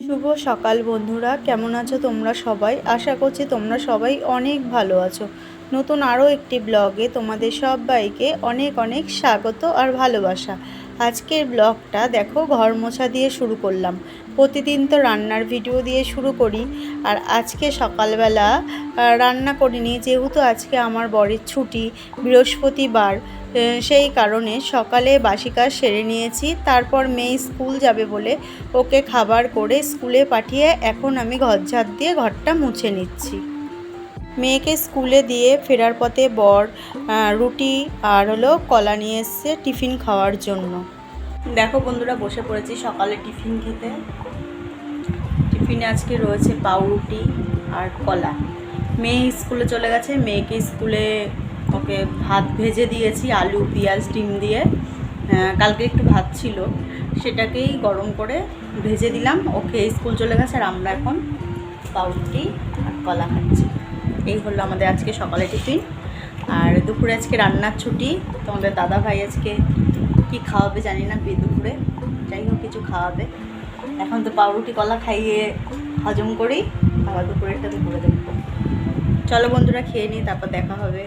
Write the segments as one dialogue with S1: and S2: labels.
S1: শুভ সকাল বন্ধুরা, কেমন আছো তোমরা সবাই? আশা করছি তোমরা সবাই অনেক ভালো আছো। নতুন আরও একটি ব্লগে তোমাদের সবাইকে অনেক অনেক স্বাগত আর ভালোবাসা। আজকের ব্লগটা দেখো ঘর মোছা দিয়ে শুরু করলাম। প্রতিদিন তো রান্নার ভিডিও দিয়ে শুরু করি। আর আজকে সকালবেলা রান্না করিনি, যেহেতু আজকে আমার বরের ছুটি, বৃহস্পতিবার সেই কারণে সকালে বাসি কাজ সেরে নিয়েছি। তারপর মেয়ে স্কুল যাবে বলে ওকে খাবার করে স্কুলে পাঠিয়ে এখন আমি ঘর ঝাড় দিয়ে ঘরটা মুছে নিচ্ছি। মেয়েকে স্কুলে দিয়ে ফেরার পথে বর রুটি আর হলো কলা নিয়ে এসছে টিফিন খাওয়ার জন্য। দেখো বন্ধুরা, বসে পড়েছি সকালে টিফিন খেতে। টিফিনে আজকে রয়েছে পাউরুটি আর কলা। মেয়ে স্কুলে চলে গেছে, মেয়েকে স্কুলে ওকে ভাত ভেজে দিয়েছি, আলু, পেঁয়াজ, ডিম দিয়ে। কালকে একটু ভাত ছিল, সেটাকেই গরম করে ভেজে দিলাম। ওকে স্কুল চলে গেছে আর আমরা এখন পাউরুটি আর কলা খাচ্ছি। এই হলো আমাদের আজকে সকালে টিফিন। আর দুপুরে আজকে রান্নার ছুটি। তোমাদের দাদা ভাই আজকে কি খাওয়াবে জানি না দুপুরে। যাই হোক, কিছু খাওয়াবে। এখন তো পাউরুটি, কলা খাইয়ে হজম করেই আবার দুপুরেরটা দুপুরে দেখব চলো বন্ধুরা, খেয়ে নিই, তারপর দেখা হবে।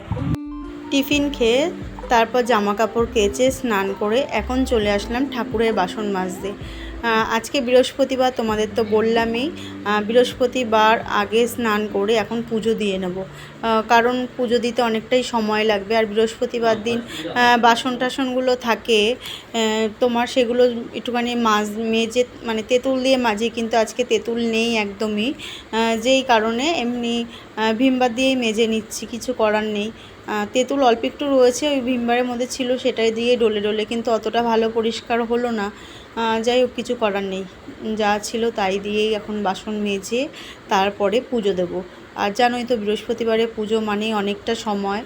S1: টিফিন খেয়ে তারপর জামা কাপড় কেচে স্নান করে এখন চলে আসলাম ঠাকুরের বাসন মাজতে। আজকে বৃহস্পতিবার তোমাদের তো বললামই বৃহস্পতিবার আগে স্নান করে এখন পুজো দিয়ে নেব। কারণ পুজো দিতে অনেকটাই সময় লাগবে আর বৃহস্পতিবার দিন বাসন টাসনগুলো থাকে তোমার সেগুলো একটুখানি মাজ, মেজে মানে তেঁতুল দিয়ে মাজি, কিন্তু আজকে তেঁতুল নেই একদমই। যেই কারণে এমনি ভিমবার দিয়েই মেজে নিচ্ছি, কিছু করার নেই। তেঁতুল অল্প একটু রয়েছে, ওই ভিমবারের মধ্যে ছিল, সেটাই দিয়ে ডলে ডলে, কিন্তু অতটা ভালো পরিষ্কার হলো না। যাই হোক, কিছু করার নেই। যা ছিল তাই দিয়েই এখন বাসন মেজে তারপরে পুজো দেবো। আর জানোই তো বৃহস্পতিবারে পুজো মানে অনেকটা সময়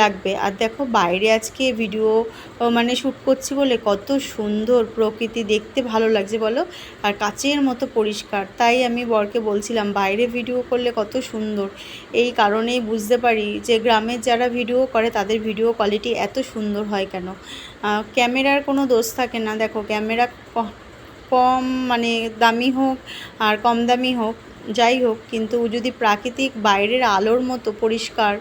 S1: লাগবে। আর দেখো বাইরে আজকে ভিডিও মানে শ্যুট করছি বলে কত সুন্দর প্রকৃতি, দেখতে ভালো লাগছে বলো। আর কাচের মতো পরিষ্কার, তাই আমি বরকে বলছিলাম, বাইরে ভিডিও করলে কত সুন্দর। এই কারণেই বুঝতে পারি যে গ্রামের যারা ভিডিও করে, তাদের ভিডিও কোয়ালিটি এত সুন্দর হয় কেন? ক্যামেরার কোনো দোষ থাকে না। দেখো, ক্যামেরা কম মানে দামি হোক আর কম দামি হোক যাই হোক, কিন্তু যদি প্রাকৃতিক বাইরের আলোর মতো পরিষ্কার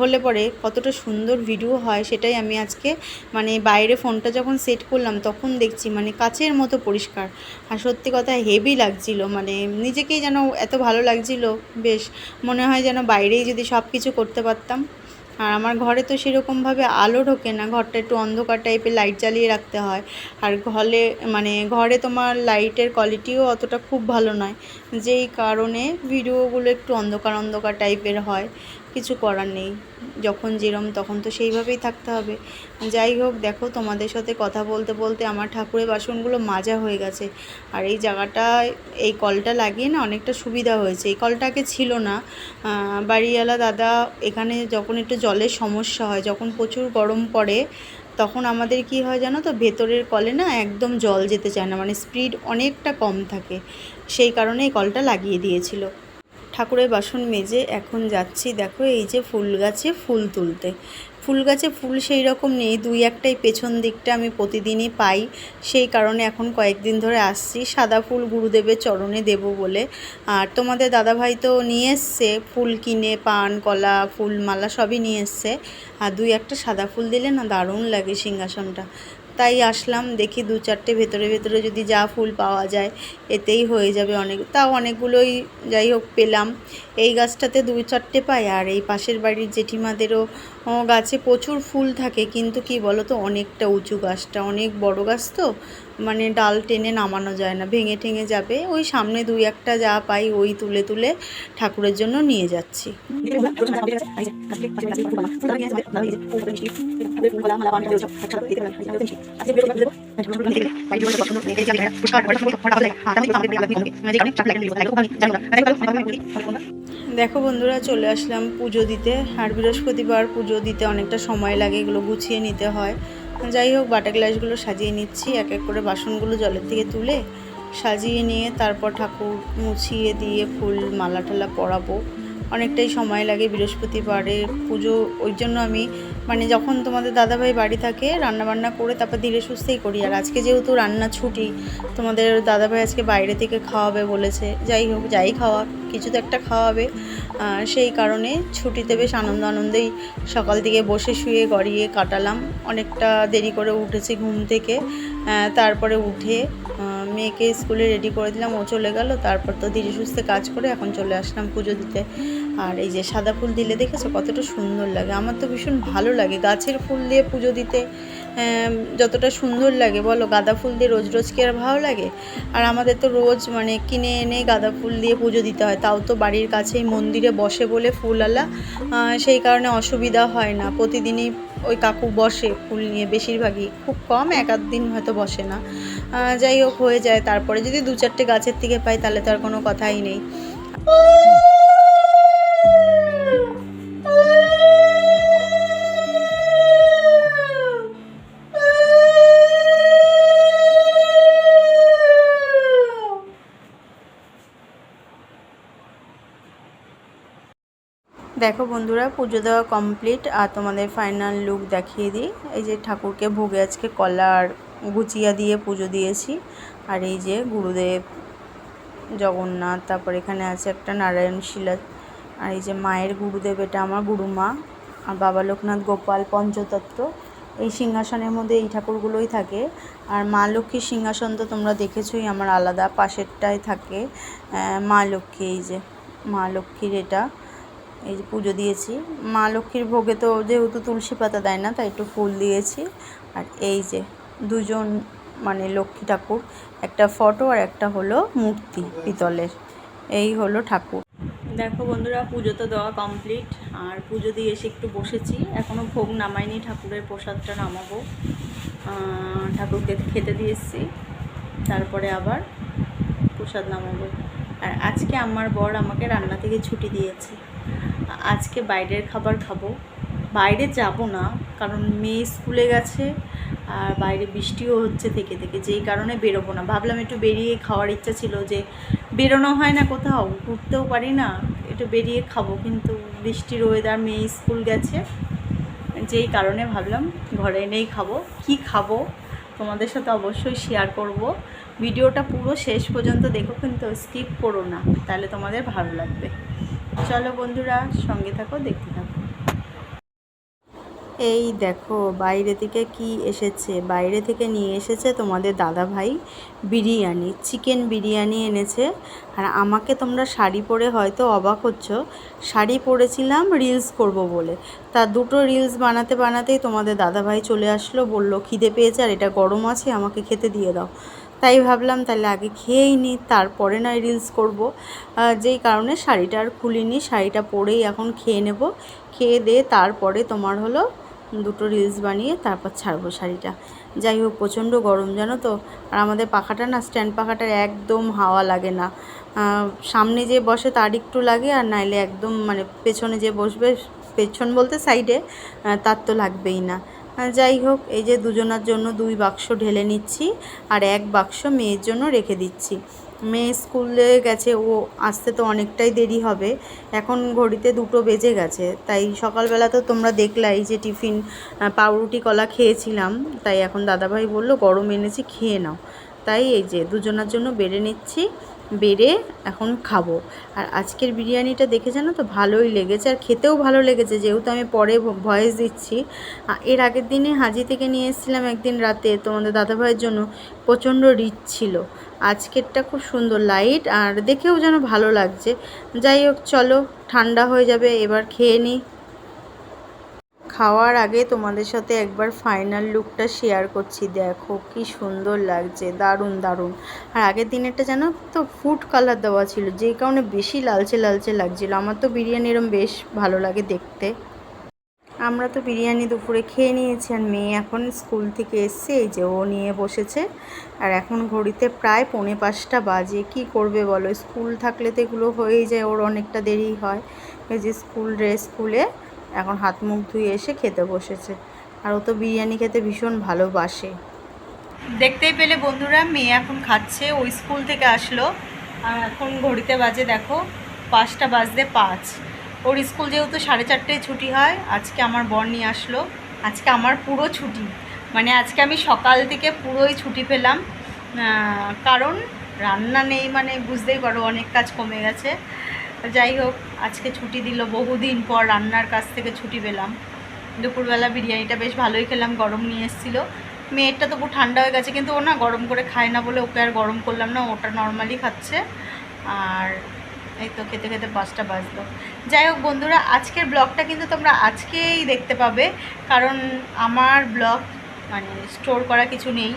S1: হলে পরে কতটা সুন্দর ভিডিও হয় সেটাই আমি আজকে মানে বাইরে ফোনটা যখন সেট করলাম, তখন দেখছি মানে কাছের মতো পরিষ্কার। আর সত্যি কথা হেভি লাগছিল মানে নিজেকেই যেন এত ভালো লাগছিল, বেশ মনে হয় যেন বাইরেই যদি সব কিছু করতে পারতাম। আর আমার ঘরে তো সেরকমভাবে আলো ঢোকে না, ঘরটা একটু অন্ধকার টাইপের লাইট জ্বালিয়ে রাখতে হয়। আর ঘরে মানে ঘরে তোমার লাইটের কোয়ালিটিও অতটা খুব ভালো নয়। যেই কারণে ভিডিওগুলো একটু অন্ধকার অন্ধকার টাইপের হয়। কিছু করার নেই। যখন যেরম তখন তো সেইভাবেই থাকতে হবে। যাই হোক, দেখো তোমাদের সাথে কথা বলতে বলতে আমার ঠাকুরের বাসনগুলো মাজা হয়ে গেছে। আর এই জায়গাটায় এই কলটা লাগিয়ে না অনেকটা সুবিধা হয়েছে। এই কলটাকে ছিল না। বাড়িওয়ালা দাদা এখানে যখন একটু জলের সমস্যা হয়, যখন প্রচুর গরম পড়ে, তখন আমাদের কি হয় জানো তো, ভেতরের কলে না একদম জল যেতে চায় না। মানে স্পিড অনেকটা কম থাকে। সেই কারণে এই কলটা লাগিয়ে দিয়েছিল। ঠাকুরের বাসন মেজে এখন যাচ্ছি। দেখো এই যে ফুল গাছে ফুল তুলতে। ফুল গাছে ফুল সেই রকম নেই। দুই একটাই পেছন দিকটা আমি প্রতিদিনই পাই। সেই কারণে এখন কয়েকদিন ধরে আসছি। সাদা ফুল গুরুদেবের চরণে দেব বলে। আর তোমাদের দাদাভাই তো নিয়ে এসছে। ফুল কিনে, পান, কলা ফুল মালা সবই নিয়ে এসছে। আর দুই একটা সাদা ফুল দিলে না দারুণ লাগে সিংহাসনটা। তাই আসলাম, দেখি দু চারটে ভেতরে ভেতরে যদি যা ফুল পাওয়া যায়, এতেই হয়ে যাবে অনেক, তাও অনেকগুলোই যাই হোক পেলাম। এই গাছটাতে দু চারটে পাই, আর এই পাশের বাড়ির জেঠিমাদেরও গাছে প্রচুর ফুল থাকে, কিন্তু কি বলো তো অনেকটা উঁচু গাছটা, অনেক বড় গাছ তো মানে ডাল টেনে নামানো যায় না, ভেঙে ঠেঙে যাবে। ওই সামনে দুই একটা যা পাই, ওই তুলে তুলে ঠাকুরের জন্য নিয়ে যাচ্ছি। দেখো বন্ধুরা, চলে আসলাম পুজো দিতে, আর বৃহস্পতিবার পুজো দিতে অনেকটা সময় লাগে, এগুলো গুছিয়ে নিতে হয়। যাই হোক বাটা গ্লাসগুলো সাজিয়ে নিচ্ছি, এক এক করে বাসনগুলো জলের থেকে তুলে সাজিয়ে নিয়ে তারপর ঠাকুর মুছিয়ে দিয়ে ফুল মালা টালা পরাবো। অনেকটাই সময় লাগে বৃহস্পতিবারে পুজো, ওই জন্য আমি মানে যখন তোমাদের দাদাভাই বাড়ি থাকে রান্না বান্না করে তারপর ধীরে সুস্থেই করি। আর আজকে যেহেতু রান্না ছুটি, তোমাদের দাদাভাই আজকে বাইরে থেকে খাওয়াবে বলেছে। যাই হোক, যাই খাওয়া, কিছু তো একটা খাওয়াবে। সেই কারণে ছুটিতে বেশ আনন্দ আনন্দেই সকাল থেকে বসে শুয়ে গড়িয়ে কাটালাম। অনেকটা দেরি করে উঠেছি ঘুম থেকে। তারপরে উঠে মেয়েকে স্কুলে রেডি করে দিলাম, ও চলে গেল। তারপর তো ধীরে সুস্থে কাজ করে এখন চলে আসলাম পুজো দিতে। আর এই যে সাদা ফুল দিলে দেখেছ কতটা সুন্দর লাগে। আমার তো ভীষণ ভালো লাগে গাছের ফুল দিয়ে পুজো দিতে যতটা সুন্দর লাগে বলো, গাঁদা ফুল দিয়ে রোজ রোজ কি আর ভালো লাগে? আর আমাদের তো রোজ মানে কিনে এনে গাঁদা ফুল দিয়ে পুজো দিতে হয়। তাও তো বাড়ির কাছেই মন্দিরে বসে বলে ফুলওয়ালা সেই কারণে অসুবিধা হয় না। প্রতিদিনই ওই কাকু বসে ফুল নিয়ে, বেশিরভাগই। খুব কম এক আধ দিন হয়তো বসে না। যাই হোক, হয়ে যায়। তারপরে যদি দু চারটে গাছের থেকে পাই, তাহলে তো আর কোনো কথাই নেই। দেখো বন্ধুরা, পুজো দেওয়া কমপ্লিট আর তোমাদের ফাইনাল লুক দেখিয়ে দিই। এই যে ঠাকুরকে ভোগে আজকে কলা আর গুচিয়া দিয়ে পুজো দিয়েছি। আর এই যে গুরুদেব, জগন্নাথ, তারপর এখানে আছে একটা নারায়ণ শিলা। আর এই যে মায়ের গুরুদেব, এটা আমার গুরুমা। আর বাবা লোকনাথ গোপাল পঞ্চতত্ত্ব। এই সিংহাসনের মধ্যে এই ঠাকুরগুলোই থাকে। আর মা লক্ষ্মীর সিংহাসন তো তোমরা দেখেছোই, আমার আলাদা পাশেরটাই থাকে। মা লক্ষ্মী, এই যে মা লক্ষ্মীর এটা। এই যে পুজো দিয়েছি। মা লক্ষ্মীর ভোগে তো যেহেতু তুলসী পাতা দেয় না, তাই একটু ফুল দিয়েছি। আর এই যে দুজন মানে লক্ষ্মী ঠাকুর, একটা ফটো আর একটা হলো মূর্তি পিতলের। এই হলো ঠাকুর। দেখো বন্ধুরা, পুজো তো দেওয়া কমপ্লিট আর পুজো দিয়ে এসে একটু বসেছি। এখনও ভোগ নামাইনি, ঠাকুরের প্রসাদটা নামাবো। ঠাকুরকে খেতে দিয়ে এসেছি। তারপরে আবার প্রসাদ নামাবো। আর আজকে আমার বর আমাকে রান্না থেকে ছুটি দিয়েছে। আজকে বাইরের খাবার খাব। বাইরে যাব না, কারণ মেয়ে স্কুলে গেছে আর বাইরে বৃষ্টিও হচ্ছে থেকে থেকে, যেই কারণে বেরোবো না। ভাবলাম একটু বেরিয়ে খাওয়ার ইচ্ছা ছিল যে বেরোনো হয় না কোথাও, ঘুরতেও পারি না, একটু বেরিয়ে খাব। কিন্তু বৃষ্টির ওয়েদার মেয়ে স্কুল গেছে, যেই কারণে ভাবলাম ঘরে এনেই খাব। কি খাব? তোমাদের সাথে অবশ্যই শেয়ার করব। ভিডিওটা পুরো শেষ পর্যন্ত দেখো, কিন্তু স্কিপ করো না, তাহলে তোমাদের ভালো লাগবে। চলো বন্ধুরা, সঙ্গে থাকো, দেখতে থাকো। এই দেখো, বাইরে থেকে কি এসেছে? বাইরে থেকে নিয়ে এসেছে তোমাদের দাদা ভাই বিরিয়ানি, চিকেন বিরিয়ানি এনেছে। আর আমাকে তোমরা শাড়ি পরে হয়তো অবাক হচ্ছ, শাড়ি পরেছিলাম রিলস করব বলে। তা দুটো রিলস বানাতে বানাতেই তোমাদের দাদা ভাই চলে আসলো, বলল, খিদে পেয়েছে আর এটা গরম আছে, আমাকে খেতে দিয়ে দাও। তাই ভাবলাম তাহলে আগে খেয়েই নিই, তারপরে নয় রিলস করব। যেই কারণে শাড়িটা আর খুলিনি, শাড়িটা পরেই এখন খেয়ে নেব। খেয়ে দিয়ে তারপরে তোমার হলো দুটো রিলস বানিয়ে তারপর ছাড়বো শাড়িটা। যাই হোক, প্রচণ্ড গরম, জানো তো? আর আমাদের পাখাটা না স্ট্যান্ড পাখাটার একদম হাওয়া লাগে না। সামনে যে বসে তার একটু লাগে, আর নাইলে একদম মানে পেছনে যে বসবে, পেছন বলতে সাইডে তার তো লাগবেই না। যাই হোক, এই যে দুজনার জন্য দুই বাক্স ঢেলে নিচ্ছি আর এক বাক্স মেয়ের জন্য রেখে দিচ্ছি। মেয়ে স্কুলে গেছে, ও আসতে তো অনেকটাই দেরি হবে। এখন ঘড়িতে দুটো বেজে গেছে, তাই সকালবেলা তো তোমরা দেখলাই যে টিফিন পাউরুটি কলা খেয়েছিলাম। তাই এখন দাদাভাই বলল, গরম এনেছি, খেয়ে নাও। তাই এই যে দুজনার জন্য বেড়ে নিচ্ছি, বেড়ে এখন খাব। আর আজকের বিরিয়ানিটা দেখে জানো তো ভালোই লেগেছে, আর খেতেও ভালো লেগেছে, যেহেতু আমি পরে ভয়েস দিচ্ছি। এর আগের দিনে হাজি থেকে নিয়ে এসেছিলাম একদিন রাতে তোমাদের দাদাভাইয়ের জন্য প্রচণ্ড রিচ ছিল। আজকেরটা খুব সুন্দর লাইট আর দেখেও যেন ভালো লাগছে। যাই হোক, চলো, ঠান্ডা হয়ে যাবে, এবার খেয়ে নিই খাওয়ার আগে তোমাদের সাথে একবার ফাইনাল লুকটা শেয়ার করছি। দেখো কি সুন্দর লাগছে, দারুণ দারুণ। আর আগের দিনেরটা জানো তো ফুড কালার দেওয়া ছিল, যেই কারণে বেশি লালচে লালচে লাগছিল। আমার তো বিরিয়ানি এরম বেশ ভালো লাগে দেখতে। আমরা তো বিরিয়ানি দুপুরে খেয়ে নিয়েছি আর মেয়ে এখন স্কুল থেকে এসছে, এই যে ও নিয়ে বসেছে। আর এখন ঘড়িতে প্রায় পৌনে পাঁচটা বাজে, কি করবে বলো? স্কুল থাকলে তো এগুলো হয়েই যায়, ওর অনেকটা দেরি হয়। এই যে স্কুল ড্রেস খুলে এখন হাত মুখ ধুয়ে এসে খেতে বসেছে। আর ও তো বিরিয়ানি খেতে ভীষণ ভালোবাসে। দেখতেই পেলে বন্ধুরা, মেয়ে এখন খাচ্ছে। ওই স্কুল থেকে আসলো। আর এখন ঘড়িতে বাজে, দেখো, পাঁচটা বাজতে পাঁচ। ওর স্কুল যেহেতু সাড়ে চারটেয় ছুটি হয়, আজকে আমার বর নিয়ে আসলো। আজকে আমার পুরো ছুটি। মানে আজকে আমি সকাল থেকে পুরোই ছুটি পেলাম। কারণ রান্না নেই মানে বুঝতেই পারো, অনেক কাজ কমে গেছে। যাই হোক, আজকে ছুটি দিল, বহুদিন পর রান্নার কাছ থেকে ছুটি পেলাম। দুপুরবেলা বিরিয়ানিটা বেশ ভালোই খেলাম, গরম নিয়ে এসেছিল। মেয়েরটা তবু ঠান্ডা হয়ে গেছে, কিন্তু ও না গরম করে খায় না বলে ওকে আর গরম করলাম না ওটা নর্মালি খাচ্ছে। আর এই তো খেতে খেতে পাঁচটা বাজলো। যাই হোক বন্ধুরা, আজকের ব্লগটা কিন্তু তোমরা আজকেই দেখতে পাবে, কারণ আমার ব্লগ মানে স্টোর করা কিছু নেই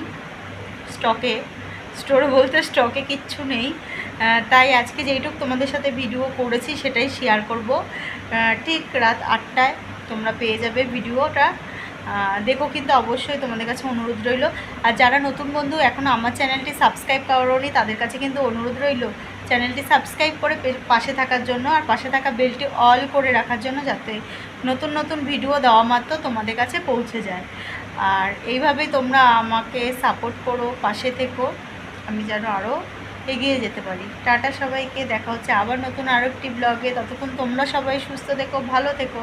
S1: স্টকে স্টোর বলতে স্টকে কিচ্ছু নেই। তাই আজকে যেইটুক তোমাদের সাথে ভিডিও করেছি সেটাই শেয়ার করব। ঠিক রাত আটটায় তোমরা পেয়ে যাবে ভিডিওটা দেখো কিন্তু অবশ্যই তোমাদের কাছে অনুরোধ রইল। আর যারা নতুন বন্ধু এখনও আমার চ্যানেলটি সাবস্ক্রাইব করোনি, তাদের কাছে কিন্তু অনুরোধ রইল চ্যানেলটি সাবস্ক্রাইব করে পাশে থাকার জন্য আর পাশে থাকা বেলটি অল করে রাখার জন্য যাতে নতুন নতুন ভিডিও দেওয়া মাত্র তোমাদের কাছে পৌঁছে যায়। আর এইভাবেই তোমরা আমাকে সাপোর্ট করো, পাশে থেকো। আমি যেন আরও এগিয়ে যেতে পারি। টাটা সবাইকে, দেখা হচ্ছে আবার নতুন আরও একটি ব্লগে ততক্ষণ তোমরা সবাই সুস্থ থেকো, ভালো থেকো।